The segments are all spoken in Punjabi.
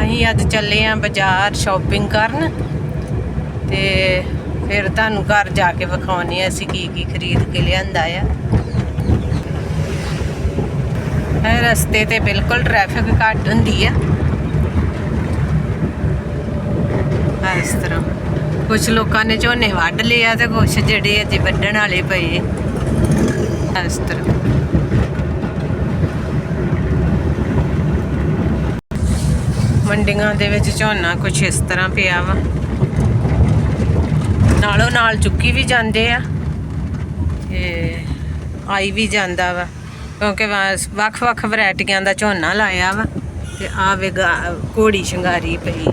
ਅਸੀਂ ਅੱਜ ਚੱਲੇ ਆਂ ਬਾਜ਼ਾਰ ਸ਼ਾਪਿੰਗ ਕਰਨ ਤੇ ਫਿਰ ਤੁਹਾਨੂੰ ਘਰ ਜਾ ਕੇ ਵਿਖਾਉਣੀ ਆ ਅਸੀਂ ਕੀ ਕੀ ਖਰੀਦ ਕੇ ਲਿਆਂਦਾ ਆ। ਇਹ ਰਸਤੇ ਤੇ ਬਿਲਕੁਲ ਟ੍ਰੈਫਿਕ ਘੱਟ ਹੁੰਦੀ ਆ। ਇਸ ਤਰ੍ਹਾਂ। ਕੁਝ ਲੋਕਾਂ ਨੇ ਝੋਨੇ ਵੱਢ ਲਏ ਆ ਤੇ ਕੁਝ ਜਿਹੜੇ ਅਜੇ ਵੱਢਣ ਵਾਲੇ ਪਏ। ਇਸ ਤਰ੍ਹਾਂ। ਮੰਡੀਆਂ ਦੇ ਵਿੱਚ ਝੋਨਾ ਕੁਝ ਇਸ ਤਰ੍ਹਾਂ ਪਿਆ ਵਾ। ਨਾਲੋਂ ਨਾਲ ਚੁੱਕੀ ਵੀ ਜਾਂਦੇ ਆ ਤੇ ਆਈ ਵੀ ਜਾਂਦਾ ਵਾ। ਕਿਉਂਕਿ ਵੱਖ-ਵੱਖ ਵੈਰਾਈਟੀਆਂ ਦਾ ਝੋਨਾ ਲਾਇਆ ਵਾ ਤੇ ਆ ਵੇ ਘੋੜੀ ਸ਼ਿੰਗਾਰੀ ਪਈ।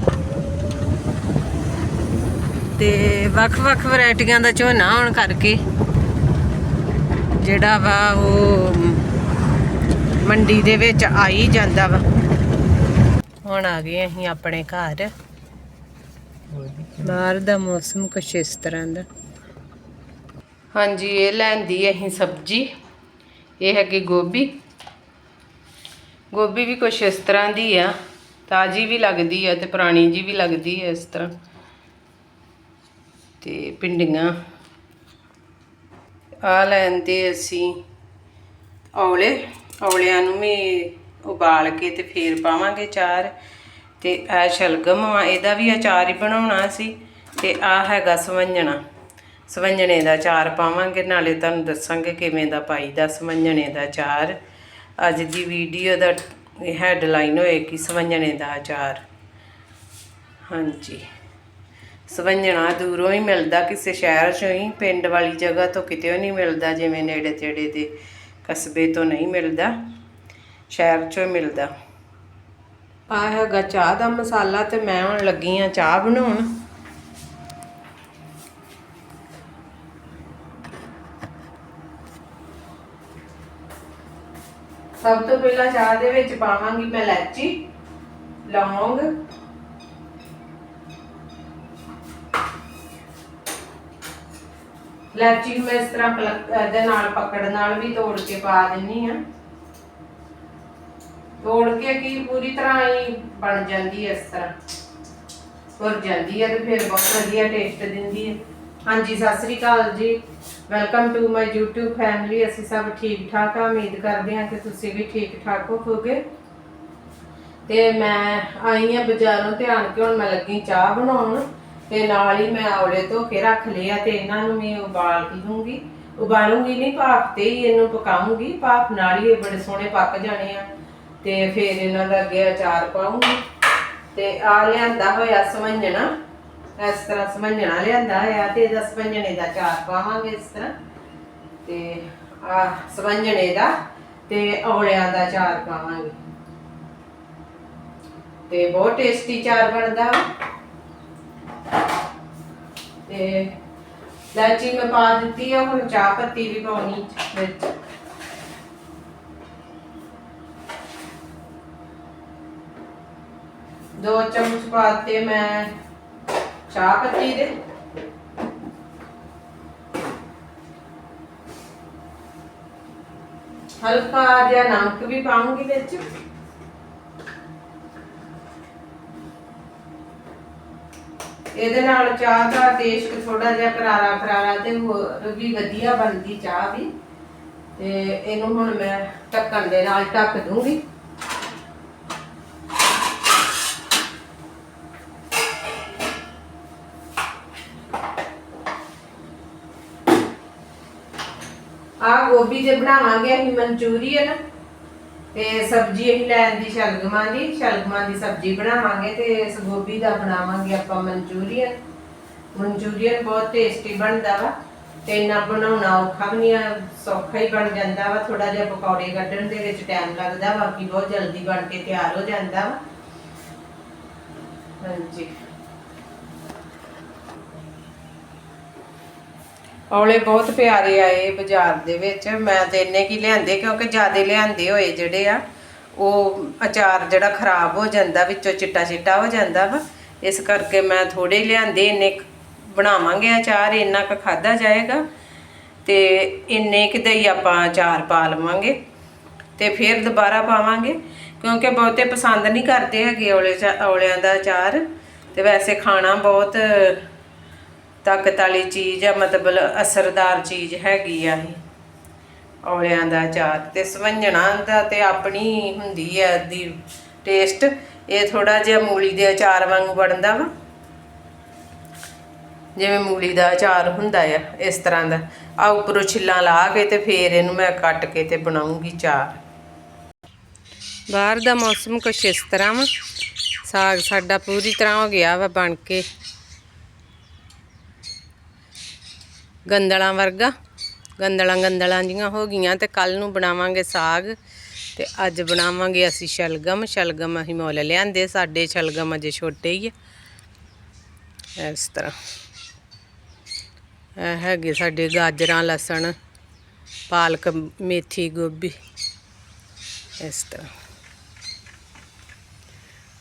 ਤੇ ਵੱਖ-ਵੱਖ ਵੈਰਾਈਟੀਆਂ ਦਾ ਝੋਨਾ ਹੋਣ ਕਰਕੇ ਜਿਹੜਾ ਵਾ ਉਹ ਮੰਡੀ ਦੇ ਵਿੱਚ ਆਈ ਜਾਂਦਾ ਵਾ। ਹੁਣ ਆ ਗਏ ਅਸੀਂ ਆਪਣੇ ਘਰ। ਬਾਹਰ ਦਾ ਮੌਸਮ ਕੁਛ ਇਸ ਤਰ੍ਹਾਂ ਦਾ। ਹਾਂਜੀ, ਇਹ ਲੈਂਦੀ ਅਸੀਂ ਸਬਜ਼ੀ। ਇਹ ਹੈਗੀ ਗੋਭੀ। ਗੋਭੀ ਵੀ ਕੁਛ ਇਸ ਤਰ੍ਹਾਂ ਦੀ ਆ। ਤਾਜੀ ਵੀ ਲੱਗਦੀ ਆ ਤੇ ਪੁਰਾਣੀ ਜੀ ਵੀ ਲੱਗਦੀ ਹੈ ਇਸ ਤਰ੍ਹਾਂ। ਤੇ ਪਿੰਡੀਆਂ ਆ ਲੈਂਦੇ ਅਸੀਂ ਔਲੇ। ਔਲਿਆਂ ਨੂੰ ਵੀ ਉਬਾਲ ਕੇ ਤੇ ਫੇਰ ਪਾਵਾਂਗੇ ਚਾਰ ਤੇ ਇਹ ਸ਼ਲਗਮ ਵਾ, ਇਹਦਾ ਵੀ ਅਚਾਰ ਹੀ ਬਣਾਉਣਾ ਸੀ ਤੇ ਆ ਹੈਗਾ ਸਵੰਜਣਾ। ਸਵੰਜਣੇ ਦਾ ਚਾਰ ਪਾਵਾਂਗੇ, ਨਾਲੇ ਤੁਹਾਨੂੰ ਦੱਸਾਂਗੇ ਕਿਵੇਂ ਦਾ ਪਾਈਦਾ ਸਵੰਜਣੇ ਦਾ ਅਚਾਰ। ਅੱਜ ਦੀ ਵੀਡੀਓ ਦਾ ਹੈਡਲਾਈਨ ਹੋਏਗੀ ਸਵੰਜਣੇ ਦਾ ਅਚਾਰ। ਹਾਂਜੀ। ਸਵੰਜਣਾ ਦੂਰੋਂ ਹੀ ਮਿਲਦਾ, ਕਿਸੇ ਸ਼ਹਿਰ ਚੋਂ ਹੀ, ਪਿੰਡ ਵਾਲੀ ਜਗ੍ਹਾ ਤੋਂ ਕਿਤੇ ਨਹੀਂ ਮਿਲਦਾ, ਜਿਵੇਂ ਨੇੜੇ ਤੇੜੇ ਦੇ ਕਸਬੇ ਤੋਂ ਨਹੀਂ ਮਿਲਦਾ। ਸ਼ਹਿਰ ਚੋਂ ਹੀ ਮਿਲਦਾ। ਆ ਹੈਗਾ ਚਾਹ ਦਾ ਮਸਾਲਾ ਤੇ ਮੈਂ ਹੁਣ ਲੱਗੀ ਆ ਚਾਹ ਬਣਾਉਣ। ਸਭ ਤੋਂ ਪਹਿਲਾਂ ਚਾਹ ਦੇ ਵਿੱਚ ਪਾਵਾਂਗੀ ਮੈਂ ਇਲਾਚੀ, ਲੌਂਗ। ਇਲਾਇਚੀ ਨੂੰ ਮੈਂ ਇਸ ਤਰ੍ਹਾਂ ਪਲਕ ਇਹਦੇ ਨਾਲ ਪਕੜ ਨਾਲ ਵੀ ਤੋੜ ਕੇ ਪਾ ਦਿੰਨੀ ਆ। ਤੋੜ ਕੇ ਕੀ ਪੂਰੀ ਤਰ੍ਹਾਂ ਹੀ ਬਣ ਜਾਂਦੀ ਹੈ ਇਸ ਤਰ੍ਹਾਂ। ਭੁਰ ਜਾਂਦੀ ਹੈ ਤੇ ਫਿਰ ਬਹੁਤ ਵਧੀਆ ਟੇਸਟ ਦਿੰਦੀ ਹੈ। ਹਾਂਜੀ, ਸਤਿ ਸ੍ਰੀ ਅਕਾਲ ਜੀ। Welcome to my YouTube family ਅਸੀਂ ਸਭ ਠੀਕ ਠਾਕ ਆ। ਉਮੀਦ ਕਰਦੇ ਹਾਂ ਕਿ ਤੁਸੀਂ ਵੀ ਠੀਕ ਠਾਕ ਹੋਵੋਗੇ। ਤੇ ਮੈਂ ਆਈ ਆ ਬਾਜ਼ਾਰੋਂ ਤੇ ਕੇ ਹੁਣ ਮੈਂ ਲੱਗੀ ਚਾਹ ਬਣਾਉਣ। ਤੇ ਨਾਲ ਹੀ ਮੈਂ ਔਲੇ ਧੋ ਕੇ ਰੱਖ ਲਿਆ ਤੇ ਇਹਨਾਂ ਨੂੰ ਵੀ ਉਬਾਲ ਕੇ ਦੂੰਗੀ ਉਬਾਲੂੰਗੀ ਨਹੀਂ, ਭਾਫ ਤੇ ਹੀ ਇਹਨੂੰ ਪਕਾਉਂਗੀ। ਭਾਫ ਨਾਲ ਹੀ ਇਹ ਬੜੇ ਸੋਹਣੇ ਪੱਕ ਜਾਣੇ ਆ। ਤੇ ਫਿਰ ਇਹਨਾਂ ਦਾ ਅੱਗੇ ਅਚਾਰ ਪਾਉਂਗੀ। ਤੇ ਆ ਲਿਆਂਦਾ ਹੋਇਆ ਸਮਝਣਾ ਇਸ ਤਰ੍ਹਾਂ ਸਮਝਣਾ ਲਿਆਂਦਾ ਹੋਇਆ ਤੇ ਇਹਦਾ ਸਮਝਣੇ ਦਾ ਅਚਾਰ ਪਾਵਾਂਗੇ ਇਸ ਤਰ੍ਹਾਂ। ਤੇ ਆ ਸਮਝਣੇ ਦਾ ਤੇ ਔਲਿਆਂ ਦਾ ਅਚਾਰ ਪਾਵਾਂਗੇ। ਤੇ ਬਹੁਤ ਟੇਸਟੀ ਚਾਰ ਬਣਦਾ ਤੇ ਲਾਚੀ ਮੈਂ ਪਾ ਦਿੱਤੀ ਆ, ਹੁਣ ਚਾਹ ਪੱਤੀ ਵੀ ਪਾਉਣੀ ਵਿੱਚ। ਦੋ ਚਮਚ ਪਾਤੇ ਮੈਂ ਚਾਹ ਪੱਤੀ ਦੇ। ਹਲਕਾ ਜਿਹਾ ਨਮਕ ਵੀ ਪਾਉਂਗੀ ਵਿੱਚ। ਇਹਦੇ ਨਾਲ ਚਾਹ ਦਾ ਟੇਸਟ ਥੋੜਾ ਜਿਹਾ ਕਰਾਰਾ ਕਰਾਰਾ ਤੇ ਹੋਰ ਵੀ ਵਧੀਆ ਬਣਦੀ ਚਾਹ ਵੀ। ਤੇ ਇਹਨੂੰ ਹੁਣ ਮੈਂ ਢੱਕਣ ਦੇ ਨਾਲ ਢੱਕ ਦੂੰਗੀ ਆ ਗੋਭੀ ਦੇ ਬਣਾਵਾਂਗੇ, ਅਸੀਂ ਮਨਚੂਰੀਅਨ ਤੇ ਸਬਜ਼ੀ ਅਸੀਂ ਲੈਣ ਦੀ ਸ਼ਲਗਮਾਂ ਦੀ ਸ਼ਲਗਮਾਂ ਦੀ ਸਬਜ਼ੀ ਬਣਾਵਾਂਗੇ ਤੇ ਇਸ ਗੋਭੀ ਦਾ ਬਣਾਵਾਂਗੇ ਆਪਾਂ ਮਨਚੂਰੀਅਨ। ਮਨਚੂਰੀਅਨ ਬਹੁਤ ਟੇਸਟੀ ਬਣਦਾ ਵਾ, ਤੇ ਇੰਨਾ ਬਣਾਉਣਾ ਔਖਾ ਵੀ ਨਹੀਂ ਆ, ਸੌਖਾ ਹੀ ਬਣ ਜਾਂਦਾ ਵਾ ਥੋੜਾ ਜਿਹਾ ਪਕੌੜੇ ਕੱਢਣ ਦੇ ਵਿੱਚ ਟਾਈਮ ਲੱਗਦਾ, ਬਾਕੀ ਬਹੁਤ ਜਲਦੀ ਬਣ ਕੇ ਤਿਆਰ ਹੋ ਜਾਂਦਾ ਵਾ। ਹਾਂਜੀ। ਔਲੇ ਬਹੁਤ ਪਿਆਰੇ ਆਏ ਬਾਜ਼ਾਰ ਦੇ ਵਿੱਚ। ਮੈਂ ਤੇ ਇੰਨੇ ਕੀ ਲਿਆਂਦੇ, ਕਿਉਂਕਿ ਜਿਆਦੇ ਲਿਆਂਦੇ ਹੋਏ ਜਿਹੜੇ ਆ, ਉਹ ਅਚਾਰ ਜਿਹੜਾ ਖਰਾਬ ਹੋ ਜਾਂਦਾ, ਵਿੱਚੋਂ ਚਿੱਟਾ ਚਿੱਟਾ ਹੋ ਜਾਂਦਾ ਵਾ। ਇਸ ਕਰਕੇ ਮੈਂ ਥੋੜੇ ਲਿਆਂਦੇ, ਇੰਨੇ ਬਣਾਵਾਂਗੇ ਅਚਾਰ, ਇੰਨਾ ਕੁ ਖਾਦਾ ਜਾਏਗਾ। ਤੇ ਇੰਨੇ ਕੁ ਦਾ ਹੀ ਆਪਾਂ ਅਚਾਰ ਪਾ ਲਵਾਂਗੇ ਤੇ ਫਿਰ ਦੁਬਾਰਾ ਪਾਵਾਂਗੇ, ਕਿਉਂਕਿ ਬਹੁਤੇ ਪਸੰਦ ਨਹੀਂ ਕਰਦੇ ਹੈਗੇ ਔਲੇ ਚਾ- ਔਲਿਆਂ ਦਾ ਅਚਾਰ। ਤੇ ਵੈਸੇ ਖਾਣਾ ਬਹੁਤ ਤਾਕਤ ਵਾਲੀ ਚੀਜ਼ ਆ, ਮਤਲਬ ਅਸਰਦਾਰ ਚੀਜ਼ ਹੈਗੀ ਆ ਇਹ। ਔਲਿਆਂ ਦਾ ਅਚਾਰ ਤੇ ਸਵੰਜਣਾ ਦਾ ਤੇ ਆਪਣੀ ਹੁੰਦੀ ਆ ਦੀ ਟੇਸਟ। ਇਹ ਥੋੜਾ ਜਿਹਾ ਮੂਲੀ ਦੇ ਅਚਾਰ ਵਾਂਗੂ ਬਣਦਾ ਵਾ। ਜਿਵੇਂ ਮੂਲੀ ਦਾ ਅਚਾਰ ਹੁੰਦਾ ਆ, ਇਸ ਤਰ੍ਹਾਂ ਦਾ। ਆ ਉੱਪਰੋਂ ਛਿੱਲਾਂ ਲਾ ਕੇ ਤੇ ਫੇਰ ਇਹਨੂੰ ਮੈਂ ਕੱਟ ਕੇ ਤੇ ਬਣਾਉਂਗੀ ਚਾਰ। ਬਾਹਰ ਦਾ ਮੌਸਮ ਕੁਛ ਇਸ ਤਰ੍ਹਾਂ ਵਾ। ਸਾਗ ਸਾਡਾ ਪੂਰੀ ਤਰ੍ਹਾਂ ਹੋ ਗਿਆ ਵਾ ਬਣ ਕੇ। ਗੰਦਲਾਂ ਵਰਗਾ। ਗੰਦਲਾਂ ਗੰਦਲਾਂ ਜੀਆਂ ਹੋ ਗਈਆਂ ਤੇ ਕੱਲ ਨੂੰ ਬਣਾਵਾਂਗੇ ਸਾਗ ਤੇ ਅੱਜ ਬਣਾਵਾਂਗੇ ਅਸੀਂ ਸ਼ਲਗਮ। ਸ਼ਲਗਮ ਅਸੀਂ ਮੁੱਲ ਲਿਆਂਦੇ, ਸਾਡੇ ਸ਼ਲਗਮ ਅਜੇ ਛੋਟੇ ਹੀ ਆ। ਇਸ ਤਰ੍ਹਾਂ। ਇਹ ਹੈਗੇ ਸਾਡੇ ਗਾਜਰਾਂ, ਲਸਣ, ਪਾਲਕ, ਮੇਥੀ, ਗੋਭੀ। ਇਸ ਤਰ੍ਹਾਂ।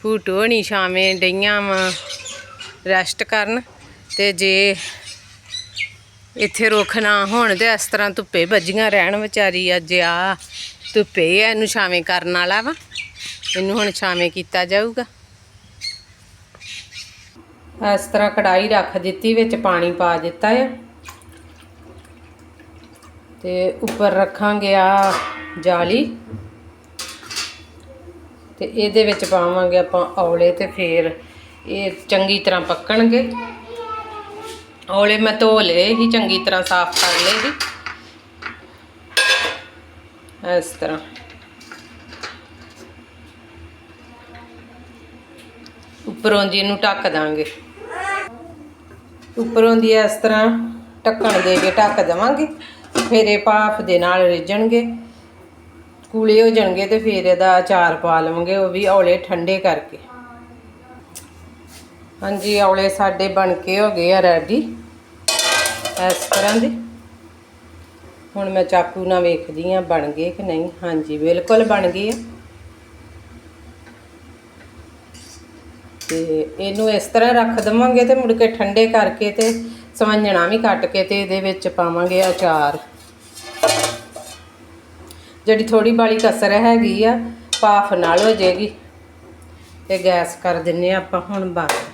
ਫੂਟੋ ਨਹੀਂ ਛਾਵੇਂ ਡਈਆਂ ਵਾ। ਰੈਸਟ ਕਰਨ ਤੇ ਜੇ ਇੱਥੇ ਰੁੱਖ ਨਾ ਹੋਣ ਤੇ ਇਸ ਤਰ੍ਹਾਂ ਧੁੱਪੇ ਵੱਜੀਆਂ ਰਹਿਣ ਵਿਚਾਰੀ ਅੱਜ ਆ। ਧੁੱਪੇ ਆ, ਇਹਨੂੰ ਛਾਵੇਂ ਕਰਨ ਵਾਲਾ ਵਾ। ਇਹਨੂੰ ਹੁਣ ਛਾਵੇਂ ਕੀਤਾ ਜਾਊਗਾ। ਇਸ ਤਰ੍ਹਾਂ ਕੜਾਈ ਰੱਖ ਦਿੱਤੀ, ਵਿੱਚ ਪਾਣੀ ਪਾ ਦਿੱਤਾ ਆ। ਤੇ ਉੱਪਰ ਰੱਖਾਂਗੇ ਆ ਜਾਲੀ। ਤੇ ਇਹਦੇ ਵਿੱਚ ਪਾਵਾਂਗੇ ਆਪਾਂ ਔਲੇ ਤੇ ਫੇਰ ਇਹ ਚੰਗੀ ਤਰ੍ਹਾਂ ਪੱਕਣਗੇ। ਔਲੇ ਮੈਂ ਧੋ ਲਏ ਹੀ ਚੰਗੀ ਤਰ੍ਹਾਂ ਸਾਫ਼ ਕਰ ਲਏ ਸੀ। ਇਸ ਤਰ੍ਹਾਂ। ਉੱਪਰੋਂ ਦੀ ਇਹਨੂੰ ਢੱਕ ਦਾਂਗੇ। ਉੱਪਰੋਂ ਦੀ ਇਸ ਤਰ੍ਹਾਂ ਢੱਕਣ ਦੇ ਕੇ ਢੱਕ ਦੇਵਾਂਗੇ। ਫਿਰ ਇਹ ਭਾਫ ਦੇ ਨਾਲ ਰਿੱਝਣਗੇ। ਕੂਲੇ ਹੋ ਜਾਣਗੇ ਤੇ ਫਿਰ ਇਹਦਾ ਅਚਾਰ ਪਾ ਲਵਾਂਗੇ, ਉਹ ਵੀ ਔਲੇ ਠੰਡੇ ਕਰਕੇ। ਹਾਂਜੀ, ਔਲੇ ਸਾਡੇ ਬਣ ਕੇ ਹੋ ਗਏ ਆ ਰੈਡੀ ਇਸ ਤਰ੍ਹਾਂ ਦੇ। ਹੁਣ ਮੈਂ ਚਾਕੂ ਨਾਲ ਵੇਖਦੀ ਆ ਬਣ ਗਏ ਕਿ ਨਹੀਂ। ਹਾਂਜੀ, ਬਿਲਕੁਲ ਬਣ ਗਏ ਆ। ਤੇ ਇਹਨੂੰ ਇਸ ਤਰ੍ਹਾਂ ਰੱਖ ਦਵਾਂਗੇ ਤੇ ਮੁੜ ਕੇ ਠੰਡੇ ਕਰਕੇ ਤੇ ਸਵੰਜਣਾ ਵੀ ਕੱਟ ਕੇ ਤੇ ਇਹਦੇ ਵਿੱਚ ਪਾਵਾਂਗੇ ਅਚਾਰ। ਜਿਹੜੀ ਥੋੜੀ ਬਾਲੀ ਕਸਰ ਹੈਗੀ ਆ ਭਾਫ ਨਾਲ ਹੋ ਜਾਏਗੀ ਤੇ ਗੈਸ ਕਰ ਦਿੰਨੇ ਆ ਆਪਾਂ ਹੁਣ ਬੰਦ।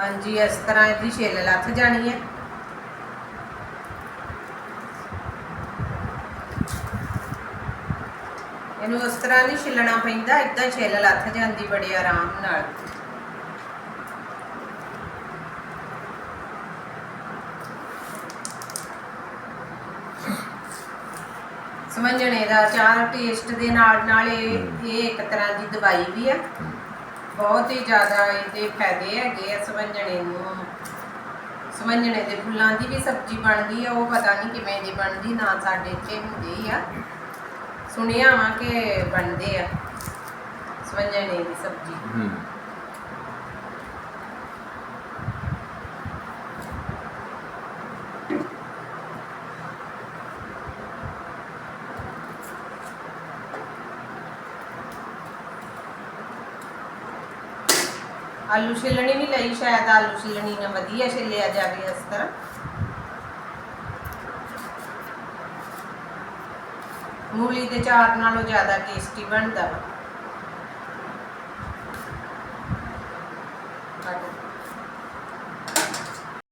ਹਾਂਜੀ ਇਸ ਤਰ੍ਹਾਂ ਇਹਦੀ ਛਿੱਲ ਲੱਥ ਜਾਣੀ ਹੈ। ਇਹਨੂੰ ਉਸ ਤਰ੍ਹਾਂ ਨਹੀਂ ਛਿੱਲਣਾ ਪੈਂਦਾ ਇਦਾਂ ਛਿੱਲ ਲੱਥ ਜਾਂਦੀ ਬੜੇ ਆਰਾਮ ਨਾਲ। ਸਮਝਣੇ ਦਾ ਚਾਰ ਟੇਸਟ ਦੇ ਨਾਲ ਨਾਲ ਇਹ ਇਹ ਇੱਕ ਤਰ੍ਹਾਂ ਦੀ ਦਵਾਈ ਵੀ ਆ ਬਹੁਤ ਹੀ ਜ਼ਿਆਦਾ ਇਹਦੇ ਫਾਇਦੇ ਹੈਗੇ ਆ ਸਵੰਜਣੇ ਨੂੰ। ਸਵੰਜਣੇ ਦੇ ਫੁੱਲਾਂ ਦੀ ਵੀ ਸਬਜ਼ੀ ਬਣਦੀ ਆ, ਉਹ ਪਤਾ ਨਹੀਂ ਕਿਵੇਂ ਦੀ ਬਣਦੀ, ਨਾ ਸਾਡੇ ਇੱਥੇ ਹੁੰਦੀ ਹੀ ਆ। ਸੁਣਿਆ ਵਾ ਕਿ ਬਣਦੇ ਆ ਸਵੰਜਣੇ ਦੀ ਸਬਜ਼ੀ। ਹੂੰ। ਆਲੂ ਛਿੱਲਣੀ ਵੀ ਲਈ, ਸ਼ਾਇਦ ਆਲੂ ਛਿੱਲਣੀ ਨਾਲ ਵਧੀਆ ਛਿੱਲਿਆ ਜਾਵੇ ਇਸ ਤਰ੍ਹਾਂ। ਮੂਲੀ ਦੇ ਚਾਰ ਨਾਲੋਂ ਜ਼ਿਆਦਾ ਟੇਸਟੀ ਬਣਦਾ ਵਾ।